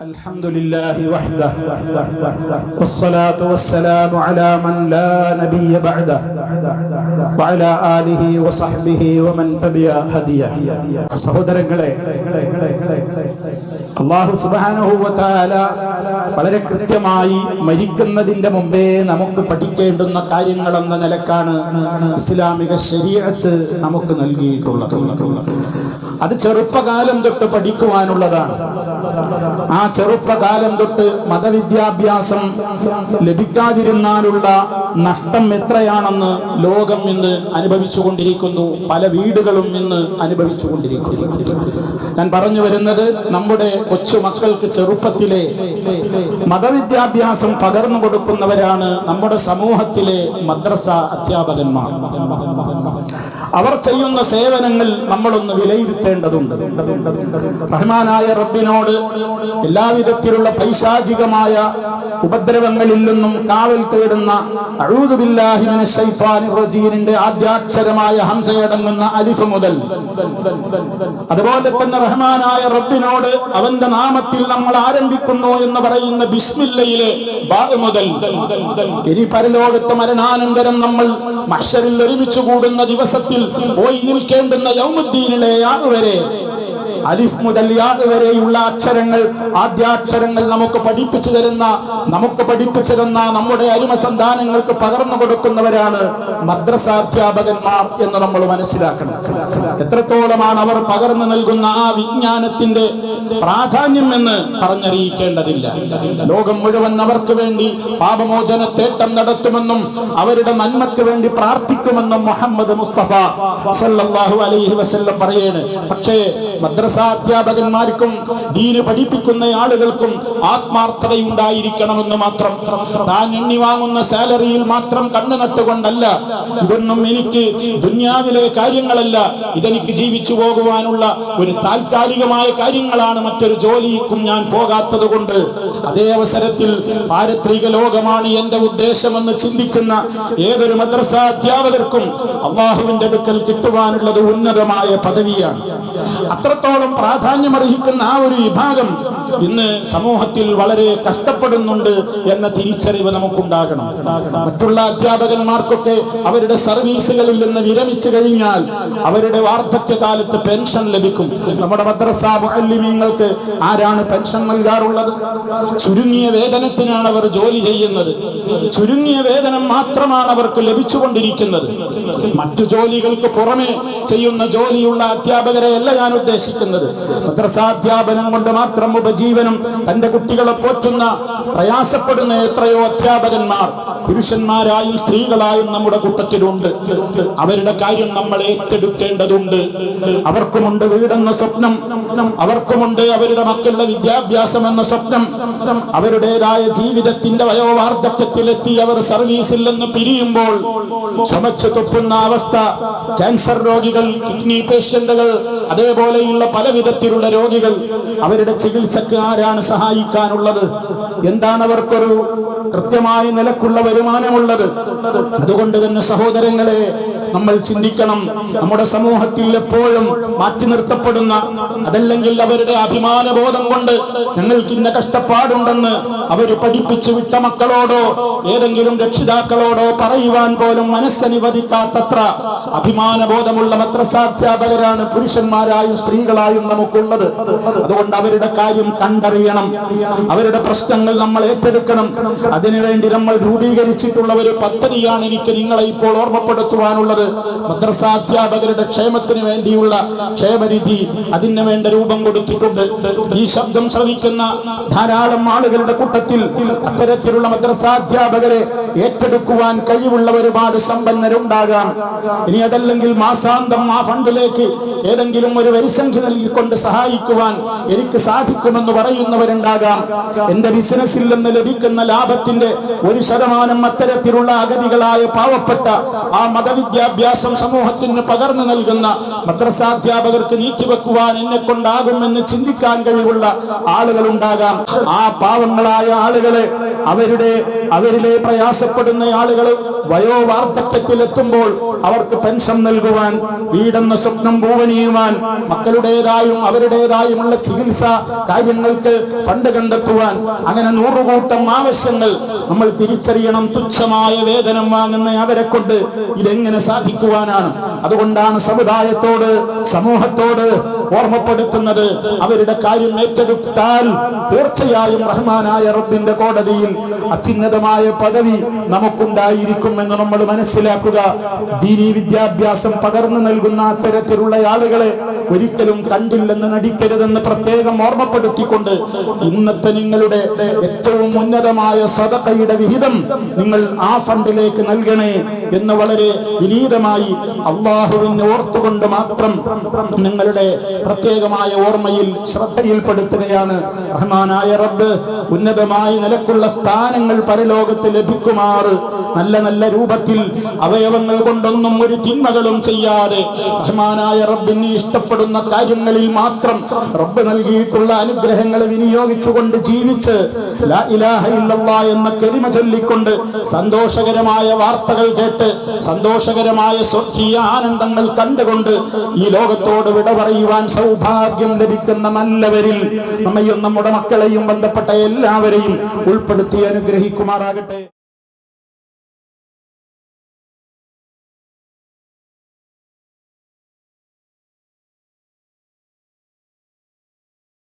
الحمد لله وحده والصلاة والسلام على من لا نبي بعده وعلى آله وصحبه ومن تبع هديه സഹോദരങ്ങളെ അള്ളാഹു സുബാനുഭൂവത്താല വളരെ കൃത്യമായി മരിക്കുന്നതിന്റെ മുമ്പേ നമുക്ക് പഠിക്കേണ്ടുന്ന കാര്യങ്ങളെന്ന നിലക്കാണ് ഇസ്ലാമിക ശരീരത്ത് നമുക്ക് നൽകിയിട്ടുള്ളത്. അത് ചെറുപ്പകാലം തൊട്ട് പഠിക്കുവാനുള്ളതാണ്. ആ ചെറുപ്പകാലം തൊട്ട് മതവിദ്യാഭ്യാസം ലഭിക്കാതിരുന്നാലുള്ള നഷ്ടം എത്രയാണെന്ന് ലോകം ഇന്ന് അനുഭവിച്ചുകൊണ്ടിരിക്കുന്നു. പല വീടുകളും ഇന്ന് അനുഭവിച്ചുകൊണ്ടിരിക്കുന്നു. ഞാൻ പറഞ്ഞു വരുന്നത് നമ്മുടെ കൊച്ചുമക്കൾക്ക് ചെറുപ്പത്തിലെ മതവിദ്യാഭ്യാസം പകർന്നു കൊടുക്കുന്നവരാണ് നമ്മുടെ സമൂഹത്തിലെ മദ്രസ അധ്യാപകന്മാർ. അവർ ചെയ്യുന്ന സേവനങ്ങൾ നമ്മളൊന്ന് വിലയിരുത്തേണ്ടതുണ്ട്. റഹ്മാനായ റബ്ബിനോട് എല്ലാവിധത്തിലുള്ള പൈശാചികമായ ഉപദ്രവങ്ങളിൽ നിന്നും കാവൽ തേടുന്ന അഴൂതുബില്ലാഹിമിന് റജീനിന്റെ ആദ്യാക്ഷരമായ ഹംസയടങ്ങുന്ന അലിഫ് മുതൽ. അതുപോലെ തന്നെ റഹ്മാനായ റബ്ബിനോട് അവന്റെ നാമത്തിൽ നമ്മൾ ആരംഭിക്കുന്നു എന്ന് പറയുന്ന ബിസ്മില്ലയിലെ മുതൽ. ഇനി പരലോകത്ത് മരണാനന്തരം നമ്മൾ മഷറിൽ ഒരുമിച്ച് കൂടുന്ന ദിവസത്തിൽ പോയി നിൽക്കേണ്ടുന്ന യൗമുദ്ദീനിലെ യാ വരെ അലിഫ് മുതൽ യാ വരെയുള്ള അക്ഷരങ്ങൾ ആദ്യാക്ഷരങ്ങൾ നമുക്ക് പഠിപ്പിച്ചു തരുന്ന നമുക്ക് പഠിപ്പിച്ചു തന്ന നമ്മുടെ അരുമ സന്താനങ്ങൾക്ക് പകർന്നു കൊടുക്കുന്നവരാണ് മദ്രസാധ്യാപകന്മാർ എന്ന് നമ്മൾ മനസ്സിലാക്കണം. എത്രത്തോളമാണ് അവർ പകർന്നു നൽകുന്ന ആ വിജ്ഞാനത്തിന്റെ പ്രാധാന്യം എന്ന് പറഞ്ഞറിയിക്കേണ്ടതില്ല. ലോകം മുഴുവൻ അവർക്ക് വേണ്ടി പാപമോചന തേട്ടം നടത്തുമെന്നും അവരുടെ നന്മയ്ക്ക് വേണ്ടി പ്രാർത്ഥിക്കുമെന്നും മുഹമ്മദ് മുസ്തഫ സല്ലല്ലാഹു അലൈഹി വസല്ലം പറയാണ്. പക്ഷേ മദ്രസാധ്യാപകന്മാർക്കും ദീന് പഠിപ്പിക്കുന്ന ആളുകൾക്കും ആത്മാർത്ഥതയുണ്ടായിരിക്കണമെന്ന് മാത്രം. താൻ എണ്ണി വാങ്ങുന്ന സാലറിയിൽ മാത്രം കണ്ണു നട്ടുകൊണ്ടല്ല. ഇതൊന്നും എനിക്ക് ദുന്യാവിലെ കാര്യങ്ങളല്ല. ഇതെനിക്ക് ജീവിച്ചു പോകുവാനുള്ള ഒരു താൽക്കാലികമായ കാര്യങ്ങളാണ് മറ്റൊരു ജോലിക്കും ഞാൻ പോകാത്തത് കൊണ്ട് അതേ അവസരത്തിൽ പാരത്രിക ലോകമാണ് എന്റെ ഉദ്ദേശമെന്ന് ചിന്തിക്കുന്ന ഏതൊരു മദ്രസ അധ്യാപകർക്കും അള്ളാഹുവിന്റെ അടുക്കൽ കിട്ടുവാനുള്ളത് ഉന്നതമായ പദവിയാണ്. അത്രത്തോളം പ്രാധാന്യമർഹിക്കുന്ന ആ ഒരു വിഭാഗം ഇന്ന് സമൂഹത്തിൽ വളരെ കഷ്ടപ്പെടുന്നുണ്ട് എന്ന തിരിച്ചറിവ് നമുക്കുണ്ടാകണം. മറ്റുള്ള അധ്യാപകന്മാർക്കൊക്കെ അവരുടെ സർവീസുകളിൽ നിന്ന് വിരമിച്ചു കഴിഞ്ഞാൽ അവരുടെ വാർദ്ധക്യകാലത്ത് പെൻഷൻ ലഭിക്കും. നമ്മുടെ മദ്രസ ആരാണ് പെൻഷൻ നൽകാറുള്ളത്? ചുരുങ്ങിയ വേതനത്തിനാണ് അവർ ജോലി ചെയ്യുന്നത്. ചുരുങ്ങിയ വേതനം മാത്രമാണ് അവർക്ക് ലഭിച്ചുകൊണ്ടിരിക്കുന്നത്. മറ്റു ജോലികൾക്ക് പുറമെ ചെയ്യുന്ന ജോലിയുള്ള അധ്യാപകരെ അല്ല ഞാൻ ഉദ്ദേശിക്കുന്നത്. മദ്രസാധ്യാപനം കൊണ്ട് മാത്രം ഉപജീവനം തന്റെ കുട്ടികളെ പോറ്റുന്ന പ്രയാസപ്പെടുന്ന എത്രയോ അധ്യാപകന്മാർ പുരുഷന്മാരായും സ്ത്രീകളായും നമ്മുടെ കൂട്ടത്തിലുണ്ട്. അവരുടെ കാര്യം നമ്മൾ ഏറ്റെടുക്കേണ്ടതുണ്ട്. അവർക്കുമുണ്ട് വീടെന്ന സ്വപ്നം. അവർക്കുമുണ്ട് അവരുടെ മക്കളുടെ വിദ്യാഭ്യാസം എന്ന സ്വപ്നം. അവരുടേതായ ജീവിതത്തിന്റെ വയോവാർദ്ധക്യത്തിലെത്തി അവർ സർവീസിൽ നിന്ന് പിരിയുമ്പോൾ ചുമച്ചു തൊപ്പുന്ന അവസ്ഥ ക്യാൻസർ രോഗികൾ കിഡ്നി പേഷ്യന്റുകൾ അതേപോലെയുള്ള പല വിധത്തിലുള്ള രോഗികൾ അവരുടെ ചികിത്സക്ക് ആരാണ് സഹായിക്കാനുള്ളത്? എന്താണ് അവർക്കൊരു കൃത്യമായ നിലക്കുള്ള വരുമാനമുള്ളത്. അതുകൊണ്ട് തന്നെ സഹോദരങ്ങളെ നമ്മൾ ചിന്തിക്കണം. നമ്മുടെ സമൂഹത്തിൽ എപ്പോഴും മാറ്റി നിർത്തപ്പെടുന്ന അതല്ലെങ്കിൽ അവരുടെ അഭിമാനബോധം കൊണ്ട് ഞങ്ങൾക്ക് ഇന്ന കഷ്ടപ്പാടുണ്ടെന്ന് അവർ പഠിപ്പിച്ചു വിട്ട മക്കളോടോ ഏതെങ്കിലും രക്ഷിതാക്കളോടോ പറയുവാൻ പോലും മനസ്സനുവദിക്കാത്തത്ര അഭിമാനബോധമുള്ള മദ്രസാധ്യാപകരാണ് പുരുഷന്മാരായും സ്ത്രീകളായും നമുക്കുള്ളത്. അതുകൊണ്ട് അവരുടെ കാര്യം കണ്ടറിയണം. അവരുടെ പ്രശ്നങ്ങൾ നമ്മൾ ഏറ്റെടുക്കണം. അതിനുവേണ്ടി നമ്മൾ രൂപീകരിച്ചിട്ടുള്ള ഒരു പദ്ധതിയാണ് എനിക്ക് നിങ്ങളെ ഇപ്പോൾ ഓർമ്മപ്പെടുത്തുവാനുള്ളത്. മദ്രസാധ്യാപകരുടെ ക്ഷേമത്തിന് വേണ്ടിയുള്ള ക്ഷേമരീതി അതിന് വേണ്ട രൂപം കൊടുത്തിട്ടുണ്ട്. ഈ ശബ്ദം ശ്രവിക്കുന്ന ധാരാളം ആളുകളുടെ കൂട്ടത്തിൽ അത്തരത്തിലുള്ള മദ്രസാധ്യാപകരെ ഏറ്റെടുക്കുവാൻ കഴിവുള്ള ഒരുപാട് സമ്പന്നരുണ്ടാകാം. ഇനി അതല്ലെങ്കിൽ മാസാന്തം ആ ഫണ്ടിലേക്ക് ഏതെങ്കിലും ഒരു വരിസംഖ്യ നൽകിക്കൊണ്ട് സഹായിക്കുവാൻ എനിക്ക് സാധിക്കുമെന്ന് പറയുന്നവരുണ്ടാകാം. എന്റെ ബിസിനസ്സിൽ നിന്ന് ലഭിക്കുന്ന ലാഭത്തിന്റെ ഒരു ശതമാനം അത്തരത്തിലുള്ള അഗതികളായ പാവപ്പെട്ട ആ മതവിദ്യാഭ്യാസം സമൂഹത്തിന് പകർന്നു നൽകുന്ന മദ്രസാധ്യാപകർക്ക് നീക്കിവെക്കുവാൻ എന്നെ കൊണ്ടാകുമെന്ന് ചിന്തിക്കാൻ കഴിവുള്ള ആളുകൾ ഉണ്ടാകാം ആ പാവങ്ങളായ ആളുകളെ അവരുടെ അവരിലെ പ്രയാസപ്പെടുന്ന ആളുകൾ വയോവാർദ്ധക്യത്തിലെത്തുമ്പോൾ അവർക്ക് പെൻഷൻ നൽകുവാൻ വീടെന്ന സ്വപ്നം പൂവണിയുവാൻ മക്കളുടേതായും അവരുടേതായുമുള്ള ചികിത്സ കാര്യങ്ങൾക്ക് ഫണ്ട് കണ്ടെത്തുവാൻ അങ്ങനെ നൂറുകൂട്ടം ആവശ്യങ്ങൾ നമ്മൾ തിരിച്ചറിയണം. തുച്ഛമായ വേതനം വാങ്ങുന്ന അവരെ കൊണ്ട് ഇതെങ്ങനെ സാധിക്കുവാനാണ്? അതുകൊണ്ടാണ് സമുദായത്തോട് സമൂഹത്തോട് ഓർമ്മപ്പെടുത്തുന്നത്. അവരുടെ കാര്യം ഏറ്റെടുത്താൽ തീർച്ചയായും റഹ്മാനായ റബ്ബിന്റെ കോടതിയിൽ അത്യുന്നതമായ പദവി നമുക്കുണ്ടായിരിക്കും. എന്ന് നമ്മൾ മനസ്സിലാക്കുക. ദീനി വിദ്യാഭ്യാസം പകർന്നു നൽകുന്ന അത്തരത്തിലുള്ള ആളുകളെ ഒരിക്കലും കണ്ടില്ലെന്ന് നടിക്കരുതെന്ന് പ്രത്യേകം ഓർമ്മപ്പെടുത്തിക്കൊണ്ട് ഇന്നത്തെ നിങ്ങളുടെ ഏറ്റവും ഉന്നതമായ സദക്കയുടെ വിഹിതം നിങ്ങൾ ആ ഫണ്ടിലേക്ക് നൽകണേ എന്ന് വളരെ വിനീതമായി അള്ളാഹുവിനെ ഓർത്തുകൊണ്ട് മാത്രം നിങ്ങളുടെ പ്രത്യേകമായ ഓർമ്മയിൽ ശ്രദ്ധയിൽപ്പെടുത്തുകയാണ്. റഹ്മാനായ റബ്ബ് ഉന്നതമായ നിലക്കുള്ള സ്ഥാനങ്ങൾ പരലോകത്ത് ലഭിക്കുമാറ്. നല്ല നല്ല രൂപത്തിൽ അവയവങ്ങൾ കൊണ്ടൊന്നും ഒരു തിന്മകളും ചെയ്യാതെ റഹ്മാനായ റബ്ബിന് ഇഷ്ടപ്പെടുന്ന കാര്യങ്ങളിൽ മാത്രം റബ്ബ് നൽകിയിട്ടുള്ള അനുഗ്രഹങ്ങൾ വിനിയോഗിച്ചുകൊണ്ട് ജീവിച്ച് എന്ന കരിമ ചൊല്ലിക്കൊണ്ട് സന്തോഷകരമായ വാർത്തകൾ കേട്ട് സന്തോഷകരമായ സ്വർഗീയ ആനന്ദങ്ങൾ കണ്ടുകൊണ്ട് ഈ ലോകത്തോട് വിട പറയുവാൻ സൗഭാഗ്യം ലഭിക്കുന്ന നല്ലവരിൽ നമ്മയും നമ്മുടെ മക്കളെയും ബന്ധപ്പെട്ട എല്ലാവരെയും ഉൾപ്പെടുത്തി അനുഗ്രഹിക്കുമാറാകട്ടെ.